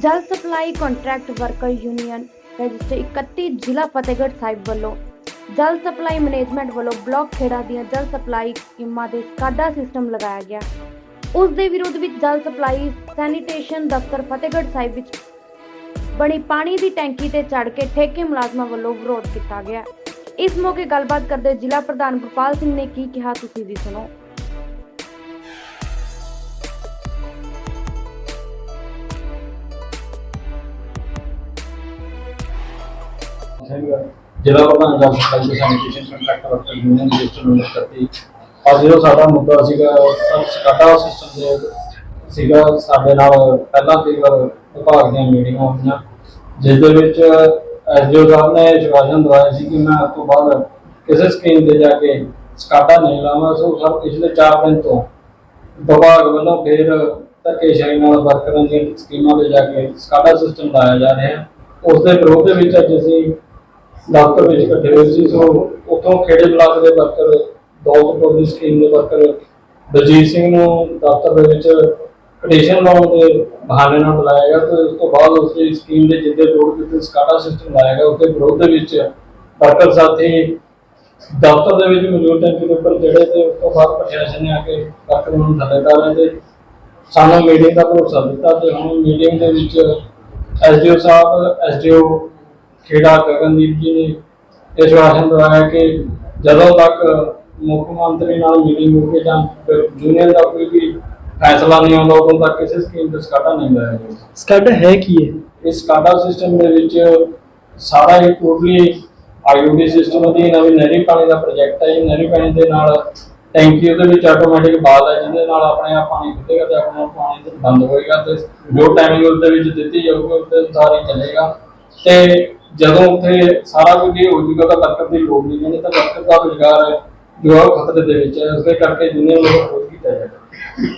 ਜਲ supply contract worker union register 31 ਜ਼ਿਲ੍ਹਾ ਫਤਿਹਗੜ੍ਹ ਸਾਹਿਬ ਵੱਲੋਂ ਜਲ ਸਪਲਾਈ ਮੈਨੇਜਮੈਂਟ ਵੱਲੋਂ ਬਲਾਕ ਖੇੜਾ ਦੀਆਂ ਜਲ ਸਪਲਾਈ ਸਕੀਮਾਂ ਦੇ ਸਕਾਡਾ ਸਿਸਟਮ ਲਗਾਇਆ ਗਿਆ। ਉਸ ਦੇ ਵਿਰੋਧ ਵਿੱਚ ਜਲ ਸਪਲਾਈ ਸੈਨੀਟੇਸ਼ਨ ਦਫ਼ਤਰ ਫਤਿਹਗੜ੍ਹ ਸਾਹਿਬ ਵਿੱਚ ਬਣੀ ਪਾਣੀ ਦੀ ਟੈਂਕੀ ਤੇ ਚੜ੍ਹ ਕੇ ਠੇਕੇ ਮੁਲਾਜ਼ਮਾਂ ਵੱਲੋਂ ਵਿਰੋਧ ਕੀਤਾ ਗਿਆ। ਇਸ ਮੌਕੇ ਗੱਲਬਾਤ ਕਰਦੇ ਜ਼ਿਲ੍ਹਾ ਪ੍ਰਧਾਨ ਗੁਰਪਾਲ ਸਿੰਘ ਨੇ ਕੀ ਕਿਹਾ, ਤੁਸੀਂ ਵੀ ਸੁਣੋ। ਜ਼ਿਲ੍ਹਾ ਪ੍ਰਧਾਨ ਜਲ supply sanitation contractor worker union register number 31 ਅੱਜ ਜੋ ਸਾਡਾ ਮੁੱਦਾ ਸੀਗਾ ਸਕਾਡਾ ਸਿਸਟਮ ਦੇ ਸੀਗਾ। ਸਾਡੇ ਨਾਲ ਪਹਿਲਾਂ ਕਈ ਵਾਰ ਵਿਭਾਗ ਦੀਆਂ ਮੀਟਿੰਗਾਂ ਹੋਈਆਂ ਜਿਸ ਦੇ ਵਿੱਚ ਐਸਡੀਓ ਸਾਹਿਬ ਨੇ ਸ਼ਿਕਾਇਤ ਦਵਾਇਆ ਸੀ ਕਿ ਮੈਂ ਉਸ ਤੋਂ ਬਾਅਦ ਕਿਸੇ ਸਕੀਮ ਤੇ ਜਾ ਕੇ ਸਕਾਟਾ ਨਹੀਂ ਲਾਵਾਂ, ਸੋ ਸਰ ਪਿਛਲੇ 4 ਦਿਨ ਤੋਂ ਵਿਭਾਗ ਵੱਲੋਂ ਫੇਰ ਧੱਕੇਸ਼ਾਹੀ ਨਾਲ ਵਰਕਰਾਂ ਦੀਆਂ ਸਕੀਮਾਂ ਤੇ ਜਾ ਕੇ ਸਕਾਟਾ ਸਿਸਟਮ ਲਾਇਆ ਜਾ ਰਿਹਾ। ਹੈ ਉਸ ਦੇ ਵਿਰੋਧ ਦੇ ਵਿੱਚ ਅੱਜ ਅਸੀਂ ਦਫ਼ਤਰ ਵਿੱਚ ਇਕੱਠੇ ਹੋਏ ਸੀ, ਸੋ ਉੱਥੋਂ ਖੇੜੇ ਬਲਾਕ ਦੇ ਵਰਕਰ ਦੌਲਤਪੁਰ ਦੀ ਸਕੀਮ ਦੇ ਵਰਕਰ ਬਲਜੀਤ ਸਿੰਘ ਨੂੰ ਦਫ਼ਤਰ ਦੇ ਵਿੱਚ ਪਟੀਸ਼ਨ ਲਾਉਣ ਦੇ ਬਹਾਨੇ ਨਾਲ ਬੁਲਾਇਆ ਗਿਆ ਤੇ ਉਸ ਤੋਂ ਬਾਅਦ ਉਸ ਦੀ ਸਕੀਮ ਦੇ ਜਿੱਦੇ ਜੋੜ ਦਿੱਤੇ ਸਕਾਡਾ ਸਿਸਟਮ ਲਾਇਆ ਗਿਆ ਉਸ ਵਿਰੋਧ ਦੇ ਵਿੱਚ ਵਰਕਰ ਸਾਥੀ ਦਫ਼ਤਰ ਦੇ ਵਿੱਚ ਮੌਜੂਦ ਟੈਂਕੀ ਦੇ ਉੱਪਰ ਜਿਹੜੇ ਤੇ ਉਸ ਤੋਂ ਬਾਅਦ ਪ੍ਰਸ਼ਾਸਨ ਨੇ ਆ ਕੇ ਵਰਕਰ ਨੂੰ ਥੱਲੇ ਕਰ ਤੇ ਸਾਨੂੰ ਮੀਟਿੰਗ ਦਾ ਭਰੋਸਾ ਦਿੱਤਾ ਤੇ ਹੁਣ ਮੀਟਿੰਗ ਦੇ ਵਿੱਚ ਐਸਡੀਓ ਸਾਹਿਬ ਐਸਡੀਓ ਖੇੜਾ ਗਗਨਦੀਪ ਜੀ ਨੇ ਇਹ ਸ਼ਵਾਸਨ ਦਵਾਇਆ ਕਿ ਜਦੋਂ ਤੱਕ ਮੁੱਖ ਮੰਤਰੀ ਨਾਲ ਮੀਟਿੰਗ ਹੋ ਕੇ ਜਾਂ ਜੂਨੀਅਰ ਦਾ ਕੋਈ ਵੀ ਫੈਸਲਾ ਨਹੀਂ ਆਉਂਦਾ ਉਦੋਂ ਤੱਕ ਕਿਸੇ ਸਕੀਮ ਤੇ ਸਕਾਡਾ ਨਹੀਂ ਲਾਇਆ ਜਾਏਗਾ ਸਕਾਡਾ ਹੈ ਕੀ ਹੈ ਇਸ ਸਕਾਡਾ ਸਿਸਟਮ ਦੇ ਵਿੱਚ ਸਾਰਾ ਹੀ ਟੋਟਲੀ ਆਈਓਡੀ ਸਿਸਟਮ ਦੀ ਨਵੀਂ ਨਹਿਰੀ ਪਾਣੀ ਦਾ ਪ੍ਰੋਜੈਕਟ ਹੈ ਇਹ ਨਹਿਰੀ ਪਾਣੀ ਦੇ ਨਾਲ ਟੈਂਕੀ ਉਹਦੇ ਵਿੱਚ ਆਟੋਮੈਟਿਕ ਬਾਲ ਹੈ ਜਿਹਦੇ ਨਾਲ ਆਪਣੇ ਆਪ ਪਾਣੀ ਖੁੱਲੇਗਾ ਤੇ ਆਪਣੇ ਆਪ ਪਾਣੀ ਤੇ ਬੰਦ ਹੋਏਗਾ ਤੇ ਜੋ ਟਾਈਮਿੰਗ ਉਹਦੇ ਵਿੱਚ ਦਿੱਤੀ ਜਾਊਗੀ ਉਹਦੇ ਅਨੁਸਾਰ ਹੀ ਚੱਲੇਗਾ। ਤੇ ਜਦੋਂ ਉੱਥੇ ਸਾਰਾ ਕੁਝ ਇਹ ਹੋ ਜੂਗਾ ਤਾਂ ਵਰਕਰ ਦੀ ਲੋੜ ਨਹੀਂ ਨਹੀਂ ਤਾਂ ਵਰਕਰ ਦਾ ਰੁਜ਼ਗਾਰ ਹੈ, ਜੋ ਖਤਰੇ ਦੇ ਵਿੱਚ ਹੈ ਉਸ ਦੇ ਕਰਕੇ ਯੂਨੀਅਨ ਨੂੰ ਵਿਰੋਧ ਕੀਤਾ ਜਾਏਗਾ